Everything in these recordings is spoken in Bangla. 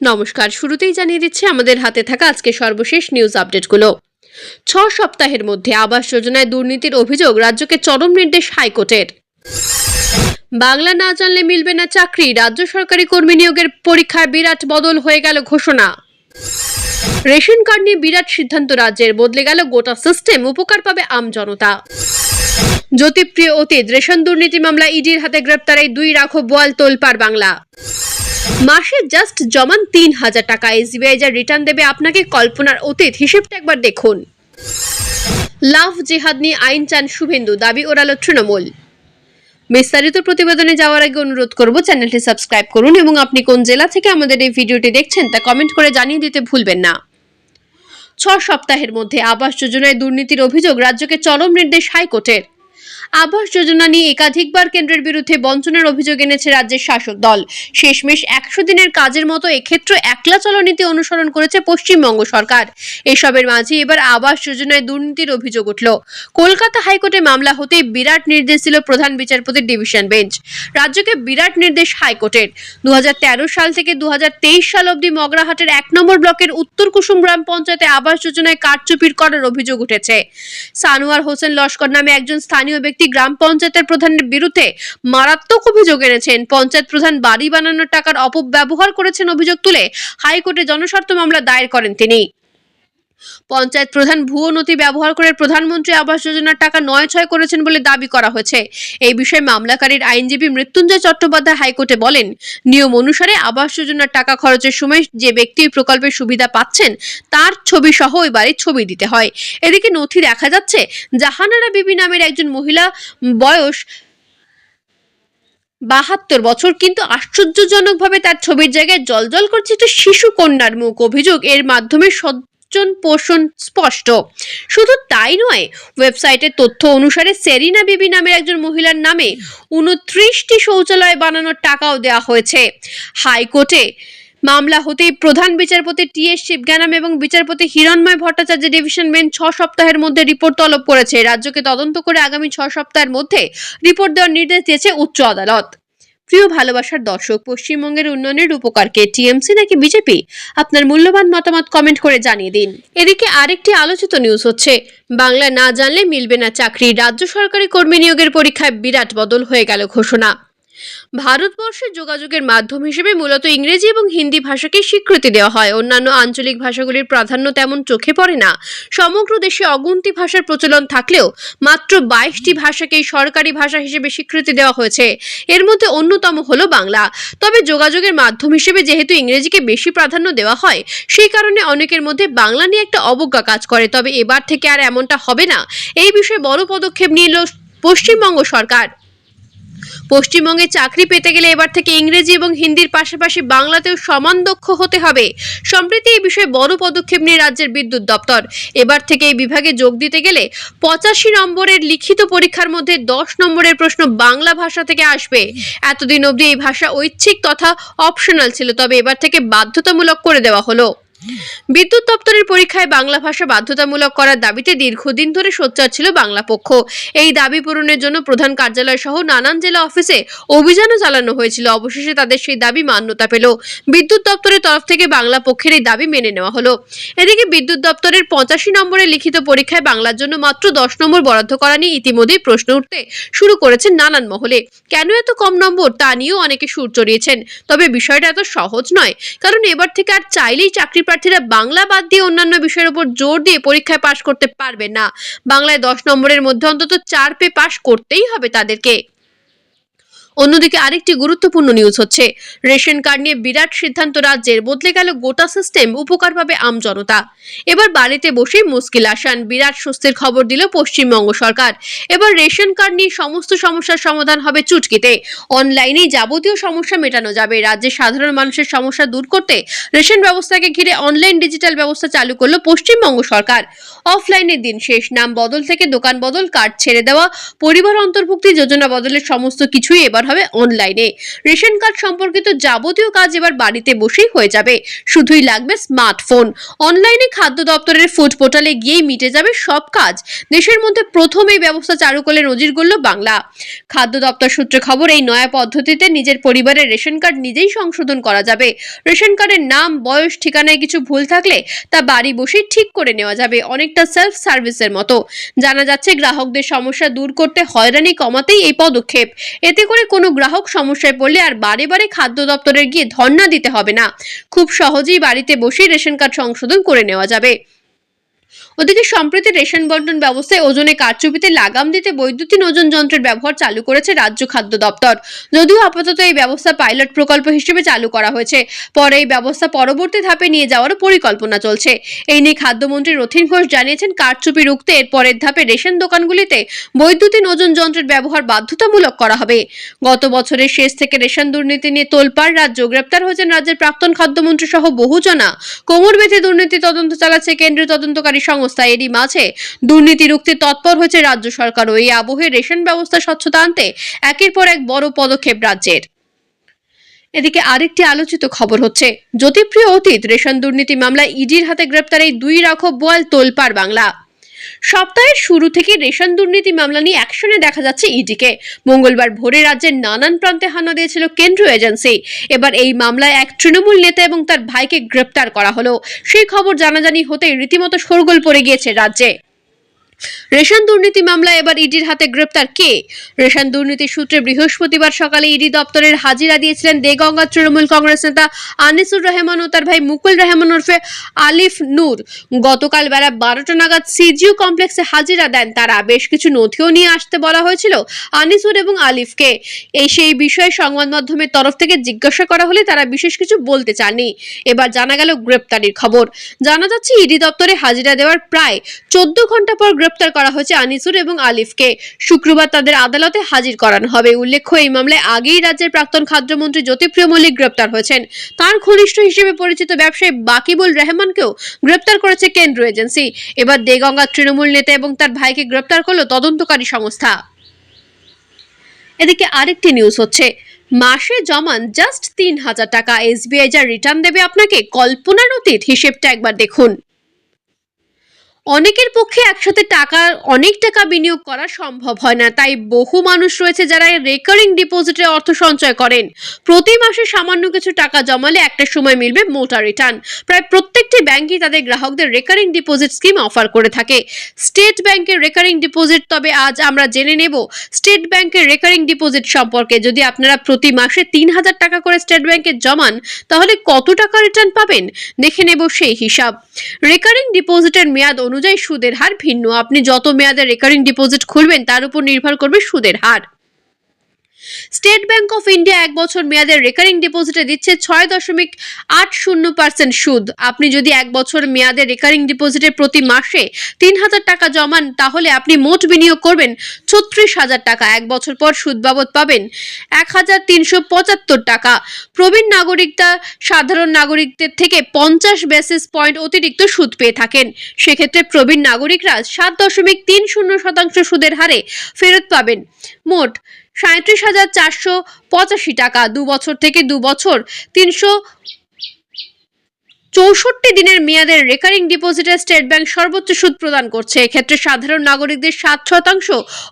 নমস্কার, শুরুতেই জানিয়ে দিচ্ছি আমাদের হাতে থাকা আজকে সর্বশেষ নিউজ আপডেটগুলো ছ সপ্তাহের মধ্যে আবাস যোজনায় দুর্নীতির অভিযোগ রাজ্যকে চরম নির্দেশ হাইকোর্টের। বাংলা না জানলে মিলবে না চাকরি, রাজ্য সরকারি কর্মী নিয়োগের পরীক্ষায় বিরাট বদল হয়ে গেল ঘোষণা। রেশন কার্ড নিয়ে বিরাট সিদ্ধান্ত রাজ্যের, বদলে গেল গোটা সিস্টেম উপকার পাবে আম জনতা। জ্যোতিপ্রিয় অতীত, রেশন দুর্নীতি মামলা ইডির হাতে গ্রেপ্তার এই দুই রাখো বোয়াল তোলপার বাংলা। মাসে জাস্ট জমান তিন হাজার টাকা। এসবিআই যা রিটার্ন দেবে আপনাকে কল্পনার অতীত হিসেবটা একবার দেখুন। লাভ জেহাদ নিয়ে আইন চান শুভেন্দু, দাবি ওরালো তৃণমূল। বিস্তারিত প্রতিবেদনে যাওয়ার আগে অনুরোধ করব, চ্যানেলটি সাবস্ক্রাইব করুন এবং আপনি কোন জেলা থেকে আমাদের এই ভিডিওটি দেখছেন তা কমেন্ট করে জানিয়ে দিতে ভুলবেন না। ছ সপ্তাহের মধ্যে আবাস যোজনায় দুর্নীতির অভিযোগ রাজ্যকে চরম নির্দেশ হাইকোর্টের। আবাস যোজনা নিয়ে একাধিকবার কেন্দ্রের বিরুদ্ধে বঞ্চনার অভিযোগ এনেছে রাজ্যের শাসক দল। শেষমেশ একশো দিনের কাজের মতো এক্ষেত্রে একলা চলনীতি অনুসরণ করেছে পশ্চিমবঙ্গ সরকার। এসবের মাঝে এবার আবাস যোজনায় দুর্নীতির অভিযোগ উঠল। কলকাতা হাইকোর্টে মামলা হতেই বিরাট নির্দেশ দিল প্রধান বিচারপতির ডিভিশন বেঞ্চ। রাজ্যকে বিরাট নির্দেশ হাইকোর্টের। দু হাজার তেরো সাল থেকে দু হাজার তেইশ সাল অবধি মগরাহাটের এক নম্বর ব্লকের উত্তর কুসুম গ্রাম পঞ্চায়েতে আবাস যোজনায় কারচুপির করার অভিযোগ উঠেছে। সানোয়ার হোসেন লস্কর নামে একজন স্থানীয় ব্যক্তি গ্রাম পঞ্চায়েতের প্রধানের বিরুদ্ধে মারাত্মক অভিযোগ এনেছেন। পঞ্চায়েত প্রধান বাড়ি বানানোর টাকার অপব্যবহার করেছেন অভিযোগ তুলে হাইকোর্টে জনস্বার্থ মামলা দায়ের করেন তিনি। পঞ্চায়েত প্রধান ভুয়ো নথি ব্যবহার করে প্রধানমন্ত্রী আবাস যোজনার টাকা নয় ছয় করেছেন বলে দাবি করা হয়েছে। এই বিষয়ে মামলাকারীর আইনজীবী মৃত্যুঞ্জয় চট্টোপাধ্যায় হাইকোর্টে বলেন, নিয়ম অনুসারে আবাস যোজনার টাকা খরচের সময় যে ব্যক্তি প্রকল্পের সুবিধা পাচ্ছেন, তার ছবি সহ ওই বাড়ির ছবি দিতে হয়। এদিকে নথি দেখা যাচ্ছে, জাহানারা বিবি নামের একজন মহিলা বয়স বাহাত্তর বছর, কিন্তু আশ্চর্যজনকভাবে তার ছবির জায়গায় জলজল করছে একটা শিশু কন্যার মুখ। অভিযোগ এর মাধ্যমে সজ্জন পোষণ স্পষ্ট। শুধু তাই নয় ওয়েবসাইটের তথ্য অনুসারে সেরিনা বিবি নামের একজন মহিলার নামে উনত্রিশটি শৌচালয় বানানোর টাকাও দেওয়া হয়েছে। হাইকোর্টে মামলা হতেই প্রধান বিচারপতি টি এস শিবজ্ঞানাম এবং বিচারপতি হিরণময় ভট্টাচার্য ডিভিশন বেঞ্চ ছ সপ্তাহের মধ্যে রিপোর্ট তলব করেছে। রাজ্যকে তদন্ত করে আগামী ছ সপ্তাহের মধ্যে রিপোর্ট দেওয়ার নির্দেশ দিয়েছে উচ্চ আদালত। প্রিয় ভালোবাসার দর্শক, পশ্চিমবঙ্গের উন্নয়নের উপকারকে টিএমসি নাকি বিজেপি? আপনার মূল্যবান মতামত কমেন্ট করে জানিয়ে দিন। এদিকে আরেকটি আলোচিত নিউজ হচ্ছে বাংলা না জানলে মিলবে না চাকরি। রাজ্য সরকারি কর্মী নিয়োগের পরীক্ষায় বিরাট বদল হয়ে গেল ঘোষণা। ভারতবর্ষের যোগাযোগের মাধ্যম হিসেবে মূলত ইংরেজি এবং হিন্দি ভাষাকে স্বীকৃতি দেওয়া হয়। অন্যান্য আঞ্চলিক ভাষাগুলির প্রাধান্য তেমন চোখে পড়ে না। সমগ্র দেশে অগুন্তি ভাষার প্রচলন থাকলেও মাত্র বাইশটি ভাষাকেই সরকারি ভাষা হিসেবে স্বীকৃতি দেওয়া হয়েছে। এর মধ্যে অন্যতম হলো বাংলা। তবে যোগাযোগের মাধ্যম হিসেবে যেহেতু ইংরেজিকে বেশি প্রাধান্য দেওয়া হয়, সেই কারণে অনেকের মধ্যে বাংলা নিয়ে একটা অবজ্ঞা কাজ করে। তবে এবার থেকে আর এমনটা হবে না। এই বিষয়ে বড় পদক্ষেপ নিয়ে এলো পশ্চিমবঙ্গ সরকার। পশ্চিমবঙ্গে চাকরি পেতে গেলে এবার থেকে ইংরেজি এবং হিন্দির পাশাপাশি বাংলাতেও সমান দক্ষ হতে হবে। সম্প্রতি এই বিষয়ে বড় পদক্ষেপ নিয়ে রাজ্যের বিদ্যুৎ দপ্তর। এবার থেকে এই বিভাগে যোগ দিতে গেলে পঁচাশি নম্বরের লিখিত পরীক্ষার মধ্যে দশ নম্বরের প্রশ্ন বাংলা ভাষা থেকে আসবে। এতদিন অবধি এই ভাষা ঐচ্ছিক তথা অপশনাল ছিল, তবে এবার থেকে বাধ্যতামূলক করে দেওয়া হলো। বিদ্যুৎ দপ্তরের পরীক্ষায় বাংলা ভাষা বাধ্যতামূলক করার দাবিতে দীর্ঘদিন ধরে সোচ্চার ছিল বাংলা পক্ষ। এই দাবি পূরণের জন্য প্রধান কার্যালয় সহ নানান জেলা অফিসে অভিযানও চালানো হয়েছিল। অবশেষে তাদের সেই দাবি মান্যতা পেল। বিদ্যুৎ দপ্তরের তরফ থেকে বাংলা পক্ষের এই দাবি মেনে নেওয়া হলো। এদিকে বিদ্যুৎ দপ্তরের পঁচাশি নম্বরের লিখিত পরীক্ষায় বাংলার জন্য মাত্র দশ নম্বর বরাদ্দ করা নিয়ে ইতিমধ্যেই প্রশ্ন উঠতে শুরু করেছে নানান মহলে। কেন এত কম নম্বর? তা নিয়েও অনেকে সুর চড়িয়েছেন। তবে বিষয়টা এত সহজ নয়। কারণ এবার থেকে আর চাইলেই চাকরি প্রার্থীরা বাংলা বাদ দিয়ে অন্যান্য বিষয়ের উপর জোর দিয়ে পরীক্ষায় পাশ করতে পারবে না। বাংলায় দশ নম্বরের মধ্যে অন্তত চার পে পাশ করতেই হবে তাদেরকে। অন্যদিকে আরেকটি গুরুত্বপূর্ণ নিউজ হচ্ছে। রেশন কার্ড নিয়ে বিরাট সিদ্ধান্ত রাজ্যের। বদলে গেল গোটা সিস্টেম উপকার পাবে আম জনতা। এবার বাড়িতে বসেই মুশকিল আসান। বিরাট স্বস্তির খবর দিল পশ্চিমবঙ্গ সরকার। এবার রেশন কার্ড নিয়ে সমস্ত সমস্যার সমাধান হবে চুটকিতে। অনলাইনে যাবতীয় সমস্যা মেটানো যাবে। রাজ্যের সাধারণ মানুষের সমস্যা দূর করতে রেশন ব্যবস্থাকে ঘিরে অনলাইন ডিজিটাল ব্যবস্থা চালু করল পশ্চিমবঙ্গ সরকার। অফলাইনের দিন শেষ। নাম বদল থেকে দোকান বদল, কার্ড ছেড়ে দেওয়া, পরিবার অন্তর্ভুক্তি, যোজনা বদলের সমস্ত কিছুই এবার হবে অনলাইনে রেশন কার্ড সম্পর্কিত যাবতীয় কাজ এবার বাড়িতে বসেই হয়ে যাবে। শুধুই লাগবে স্মার্টফোন অনলাইনে খাদ্য দপ্তরের ফুড পোর্টালে গিয়েই মিটে যাবে সব কাজ। দেশের মধ্যে প্রথম এই ব্যবস্থা চালু করলে নজির গড়ল বাংলা। খাদ্য দপ্তর সূত্রে খবর, এই নয়া পদ্ধতিতে নিজের পরিবারের রেশন কার্ড নিজেই সংশোধন করা যাবে। রেশন কার্ডের নাম, বয়স, ঠিকানায় কিছু ভুল থাকলে তা বাড়ি বসেই ঠিক করে নেওয়া যাবে অনেকটা সেলফ সার্ভিসের মতো। জানা যাচ্ছে, গ্রাহকদের সমস্যা দূর করতে হয়রানি কমাতেই এই পদক্ষেপ। এতে করে কোনো গ্রাহক সমস্যায় পড়লে আর বারে বারে খাদ্য দপ্তরের গিয়ে ধর্ণা দিতে হবে না। খুব সহজেই বাড়িতে বসেই রেশন কার্ড সংশোধন করে নেওয়া যাবে। ওদিকে সম্প্রতি রেশন বন্টন ব্যবস্থায় ওজনে কারচুপিতে লাগাম দিতে বৈদ্যুতিন ওজন যন্ত্রের ব্যবহার চালু করেছে রাজ্য খাদ্য দপ্তর। যদিও আপাতত এই ব্যবস্থা পাইলট প্রকল্প হিসেবে চালু করা হয়েছে। পরে এই ব্যবস্থা পরবর্তী ধাপে নিয়ে যাওয়ারও পরিকল্পনা চলছে। এই নিয়ে খাদ্যমন্ত্রী রথিন ঘোষ জানিয়েছেন, কারচুপি রুখতে এর পরের ধাপে রেশন দোকানগুলিতে বৈদ্যুতিন ওজন যন্ত্রের ব্যবহার বাধ্যতামূলক করা হবে। গত বছরের শেষ থেকে রেশন দুর্নীতি নিয়ে তোলপাড় রাজ্য গ্রেপ্তার হয়েছেন রাজ্যের প্রাক্তন খাদ্যমন্ত্রী সহ বহুজনা। কোমর বেঁধে দুর্নীতি তদন্ত চালাচ্ছে কেন্দ্রীয় তদন্তকারী সংস্থা। এরই মাঝে দুর্নীতি রুখতে তৎপর হয়েছে রাজ্য সরকারও এই আবহে রেশন ব্যবস্থা স্বচ্ছতা আনতে একের পর এক বড় পদক্ষেপ রাজ্যের। এদিকে আরেকটি আলোচিত খবর হচ্ছে, জ্যোতিপ্রিয় অতীত রেশন দুর্নীতি মামলায় ইডির হাতে গ্রেপ্তার এই দুই রাখব বোয়াল তোলপার বাংলা। সপ্তাহের শুরু থেকে রেশন দুর্নীতি মামলা নিয়ে অ্যাকশনে দেখা যাচ্ছে ইডিকে। মঙ্গলবার ভোরে রাজ্যের নানান প্রান্তে হানা দিয়েছিল কেন্দ্রীয় এজেন্সি। এবার এই মামলায় এক তৃণমূল নেতা এবং তার ভাইকে গ্রেপ্তার করা হলো। সেই খবর জানাজানি হতে রীতিমতো শোরগোল পড়ে গিয়েছে রাজ্যে। রেশন দুর্নীতি মামলায় এবার ইডির হাতে গ্রেপ্তার কে? রেশন দুর্নীতি সূত্রে বৃহস্পতিবার সকালে ইডি দপ্তরের হাজিরা দিয়েছিলেন দেগঙ্গা তৃণমূল কংগ্রেস নেতা আনিসুর রহমান ও তার ভাই মুকুল রহমান ওরফে আলিফ নূর। গতকাল বেলা বারোটা নাগাদ সিজিও কমপ্লেক্সে হাজিরা দেন তারা। বেশ কিছু নথিও নিয়ে আসতে বলা হয়েছিল আনিসুর এবং আলিফকে। এই সেই বিষয়ে সংবাদ মাধ্যমের তরফ থেকে জিজ্ঞাসা করা হলে তারা বিশেষ কিছু বলতে চাননি। এবার জানা গেল গ্রেপ্তারির খবর। জানা যাচ্ছে, ইডি দপ্তরে হাজিরা দেওয়ার প্রায় চোদ্দ ঘণ্টা পর গ্রেপ্তার করা হয়েছে আনিসুর এবং আলিফকে। শুক্রবার তাদের আদালতে হাজির করানো হবে। উল্লেখ্য, এই মামলায় আগেই রাজ্যের প্রাক্তন খাদ্যমন্ত্রী জ্যোতিপ্রিয় মল্লিক গ্রেপ্তার হয়েছেন। তার ঘনিষ্ঠ হিসেবে পরিচিত ব্যবসায়ী বাকিবুল রহমানকেও গ্রেপ্তার করেছে কেন্দ্র এজেন্সি। এবার দেগঙ্গা তৃণমূল নেতা এবং তার ভাইকে গ্রেপ্তার করল তদন্তকারী সংস্থা। এদিকে আরেকটি নিউজ হচ্ছে, মাসে জমান জাস্ট তিন হাজার টাকা। এসবিআই যা রিটার্ন দেবে আপনাকে কল্পনার অতীত হিসেবটা একবার দেখুন। অনেকের পক্ষে একসাথে টাকা, অনেক টাকা বিনিয়োগ করা সম্ভব হয় না। তাই বহু মানুষ রয়েছে যারা রেকারিং ডিপোজিটে অর্থ সঞ্চয় করেন। প্রতি মাসে সামান্য কিছু টাকা জমালে একটা সময় মিলবে মোটা রিটার্ন প্রায় প্রত্যেকটি ব্যাংকই তাদের গ্রাহকদের রেকারিং ডিপোজিট স্কিম অফার করে থাকে। স্টেট ব্যাংকের রেকারিং ডিপোজিট তবে আজ আমরা জেনে নেব স্টেট ব্যাংকের রেকারিং ডিপোজিট সম্পর্কে। যদি আপনারা প্রতি মাসে তিন হাজার টাকা করে স্টেট ব্যাংকে জমান, তাহলে কত টাকা রিটার্ন পাবেন? দেখে নেব সেই হিসাব। রেকারিং ডিপোজিটের মেয়াদ অনুযায়ী সুদের হার ভিন্ন। আপনি যত মেয়াদের রেকারিং ডিপোজিট খুলবেন, তার উপর নির্ভর করবে সুদের হার। স্টেট ব্যাংক অফ ইন্ডিয়া এক বছর মেয়াদের রেকারিং ডিপোজিটে দিচ্ছে ছয় দশমিক আট শূন্য পার্সেন্ট সুদ। আপনি যদি এক বছর মেয়াদের রেকারিং ডিপোজিটে প্রতি মাসে তিন হাজার টাকা জমান, তাহলে আপনি মোট বিনিয়োগ করবেন ছত্রিশ হাজার টাকা। এক বছর পর সুদ বাবদ পাবেন এক হাজার তিনশো পঁচাত্তর টাকা। প্রবীণ নাগরিকরা সাধারণ নাগরিকদের থেকে পঞ্চাশ বেসিস পয়েন্ট অতিরিক্ত সুদ পেয়ে থাকেন। সেক্ষেত্রে প্রবীণ নাগরিকরা সাত দশমিক তিন শূন্য শতাংশ সুদের হারে ফেরত পাবেন। মোট সাঁত্রিশ হাজার চারশো পঁচাশি টাকা। দু বছর থেকে দু বছর তিনশো চৌষট্টি দিনের মেয়াদের রেকারিং ডিপোজিটে স্টেট ব্যাংক সর্বোচ্চ সুদ প্রদান করছে। এক্ষেত্রে সাধারণ নাগরিকদের সাত শতাংশ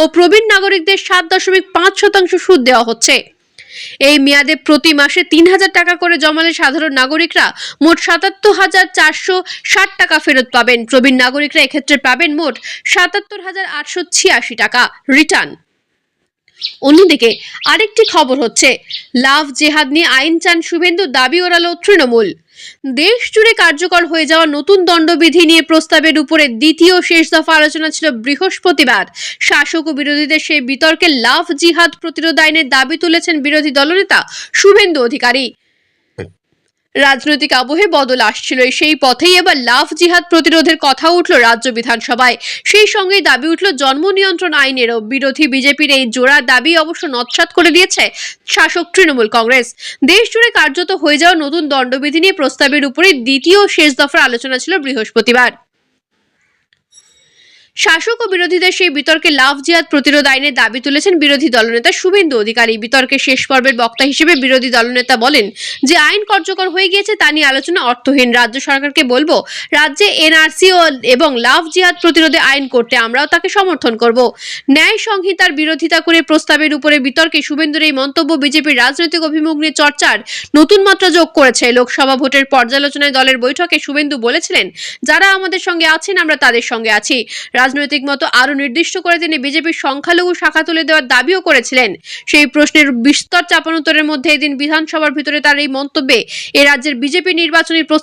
ও প্রবীণ নাগরিকদের সাত দশমিক পাঁচ শতাংশ সুদ দেওয়া হচ্ছে। এই মেয়াদে প্রতি মাসে তিন হাজার টাকা করে জমালে সাধারণ নাগরিকরা মোট সাতাত্তর হাজার চারশো ষাট টাকা ফেরত পাবেন। প্রবীণ নাগরিকরা এক্ষেত্রে পাবেন মোট সাতাত্তর হাজার আটশো ছিয়াশি টাকা। রিটার্ন অন্যদিকে আরেকটি খবর হচ্ছে, লাভ জেহাদ নিয়ে আইন চান শুভেন্দু দাবি ওরালো তৃণমূল। দেশ জুড়ে কার্যকর হয়ে যাওয়া নতুন দণ্ডবিধি নিয়ে প্রস্তাবের উপরে দ্বিতীয় শেষ দফা আলোচনা ছিল বৃহস্পতিবার। শাসক ও বিরোধীদের সেই বিতর্কে লাভ জিহাদ প্রতিরোধ আইনের দাবি তুলেছেন বিরোধী দলনেতা শুভেন্দু অধিকারী। রাজনৈতিক আবহে বদল আসছিল সেই পথেই এবার লাভ জিহাদ প্রতিরোধের কথা উঠল রাজ্য বিধানসভায়। সেই সঙ্গে দাবি উঠল জন্ম নিয়ন্ত্রণ আইনেরও বিরোধী বিজেপির এই জোড়া দাবি অবশ্য নৎসাত করে দিয়েছে শাসক তৃণমূল কংগ্রেস। দেশ জুড়ে কার্যত হয়ে যাওয়া নতুন দণ্ডবিধি নিয়ে প্রস্তাবের উপরে দ্বিতীয় শেষ দফার আলোচনা ছিল বৃহস্পতিবার। শাসক ও বিরোধীদের সেই বিতর্কে লাভ জিহাদ প্রতিরোধ আইনের দাবি তুলেছেন বিরোধী দলনেতা শুভেন্দু অধিকারী। বিতর্কের শেষ পর্বের বক্তা হিসেবে বিরোধী দলনেতা বলেন যে আইন কার্যকর হয়ে গিয়েছে তা নিয়ে আলোচনা অর্থহীন। রাজ্য সরকারকে বলব, রাজ্যে এনআরসি এবং লাভ জিহাদ প্রতিরোধে আইন করতে আমরাও তাকে সমর্থন করব। ন্যায় সংহিতার বিরোধিতা করে প্রস্তাবের উপরে বিতর্কে শুভেন্দুর এই মন্তব্য বিজেপির রাজনৈতিক অভিমুখ নিয়ে চর্চার নতুন মাত্রা যোগ করেছে। লোকসভা ভোটের পর্যালোচনায় দলের বৈঠকে শুভেন্দু বলেছিলেন, যারা আমাদের সঙ্গে আছেন আমরা তাদের সঙ্গে আছি। রাজনৈতিক মতো আরও নির্দিষ্ট করে তিনি বিজেপির সংখ্যালঘু শাখা তুলে দেওয়ার দাবিও করেছিলেন। সেই প্রশ্নের বিস্তর চাপানোত্তরের মধ্যে এদিন বিধানসভার ভিতরে তার এই মন্তব্যে এ রাজ্যের বিজেপি নির্বাচনী